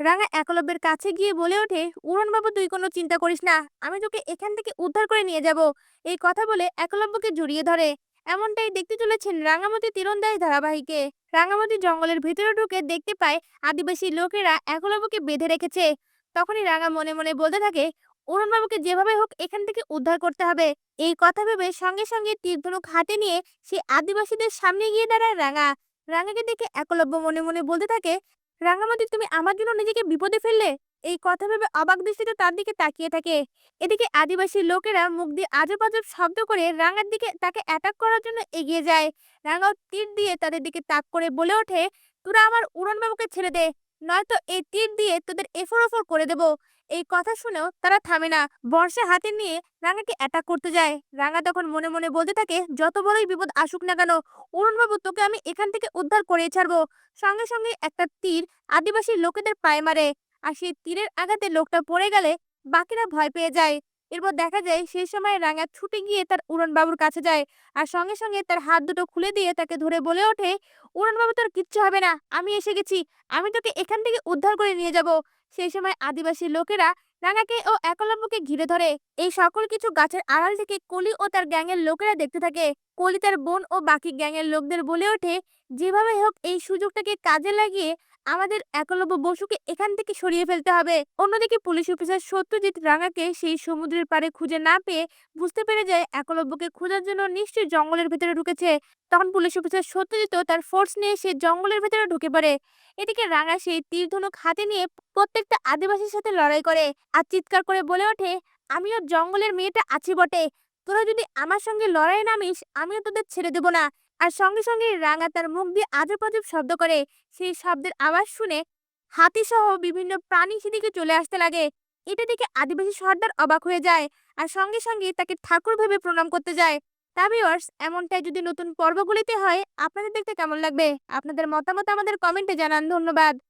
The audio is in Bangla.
রাঙা একলব্যের কাছে গিয়ে বলে ওঠে উড়নবাবু তুই কোনো চিন্তা করিস না, আমি তোকে এখান থেকে উদ্ধার করে নিয়ে যাব। এই কথা বলে একলব্যকে জড়িয়ে ধরে। এমনটাই দেখতে চলেছেন রাঙামতি তীরন্দাজ ধারাবাহিকে। রাঙামতি জঙ্গলের ভিতরে ঢুকে দেখতে পায় আদিবাসী লোকেরা একলব্যকে বেঁধে রেখেছে। তখনই রাঙা মনে মনে বলতে থাকে, অরুণবাবুকে যেভাবে হোক এখান থেকে উদ্ধার করতে হবে। এই কথা ভেবে সঙ্গে সঙ্গে তীরধনুক হাতে নিয়ে সে আদিবাসীদের সামনে গিয়ে দাঁড়ায় রাঙা। রাঙাকে দেখে একলব্য মনে মনে বলতে থাকে রাঙামাটি তুমি আমার জন্য নিজেকে বিপদে ফেললে? এই কথা ভেবে অবাক দৃষ্টিতে তার দিকে তাকিয়ে থাকে। এদিকে আদিবাসী লোকেরা মুখ দিয়ে আজব আজব শব্দ করে রাঙার দিকে তাকে অ্যাটাক করার জন্য এগিয়ে যায়। রাঙাও তীর দিয়ে তাদের দিকে তাক করে বলে ওঠে, তোরা আমার উড়ন বাবুকে ছেড়ে দে। নয়তো এই তীর দিয়ে তোদের এফর ওফর করে দেব। এই কথা শুনেও তারা থামে না। বর্ষা হাতে নিয়ে রাঙাকে অ্যাটাক করতে যায়। রাঙা তখন মনে মনে বলতে থাকে, যত বড়ই বিপদ আসুক না কেন, অরুণবাবু তোকে আমি এখান থেকে উদ্ধার করে ছাড়বো। সঙ্গে সঙ্গে একটা তীর আদিবাসী লোকেদের পায়ে মারে। আর সেই তীরের আঘাতে লোকটা পড়ে গেলে বাকিরা ভয় পেয়ে যায়। এরপর দেখা যায় সেই সময় রাঙা ছুটে গিয়ে তার উড়নবাবুর কাছে যায়। আর সঙ্গে সঙ্গে তার হাত দুটো খুলে দিয়ে তাকে ধরে বলে ওঠে, উড়নবাবু, তোর কিচ্ছু হবে না, আমি এসে গেছি, আমি তোকে এখান থেকে উদ্ধার করে নিয়ে যাব। সেই সময় আদিবাসী লোকেরা রাঙাকে ও একলম্বকে ঘিরে ধরে। এই সকল কিছু গাছের আড়াল থেকে কলি ও তার গ্যাংয়ের লোকেরা দেখতে থাকে। কলি তার বোন ও বাকি গ্যাংয়ের লোকদের বলে ওঠে, যেভাবে হোক এই সুযোগটাকে কাজে লাগিয়ে আমাদের একলব্য বসুকে এখান থেকে সরিয়ে ফেলতে হবে। অন্যদিকে পুলিশ অফিসার সত্যজিৎ রাঙাকে সেই সমুদ্রের পাড়ে খুঁজে না পেয়ে বুঝতে পেরে যায় একলব্যকে খোঁজার জন্য নিশ্চয়ই জঙ্গলের ভিতরে ঢুকেছে। তখন পুলিশ অফিসার সত্যজিৎ তার ফোর্স নিয়ে সে জঙ্গলের ভিতরে ঢুকে পড়ে। এদিকে রাঙা সেই তীর ধনুক হাতে নিয়ে প্রত্যেকটা আদিবাসীর সাথে লড়াই করে আর চিৎকার করে বলে ওঠে, আমিও জঙ্গলের মেয়েটা আছি বটে। তোরা যদি আমার সঙ্গে লড়াই নামিস, আমিও তোদের ছেড়ে দেব না। আর সঙ্গে সঙ্গে রাঙা তার মুখ দিয়ে আজব আজব শব্দ করে। সেই শব্দের আওয়াজ শুনে হাতি সহ বিভিন্ন প্রাণী সেদিকে চলে আসতে লাগে। এটা দেখে আদিবাসী সর্দার অবাক হয়ে যায় আর সঙ্গে সঙ্গে তাকে ঠাকুর ভেবে প্রণাম করতে যায়। তা ভিউয়ার্স এমনটাই যদি নতুন পর্বগুলিতে হয়, আপনাদের দেখতে কেমন লাগবে? আপনাদের মতামত আমাদের কমেন্টে জানান। ধন্যবাদ।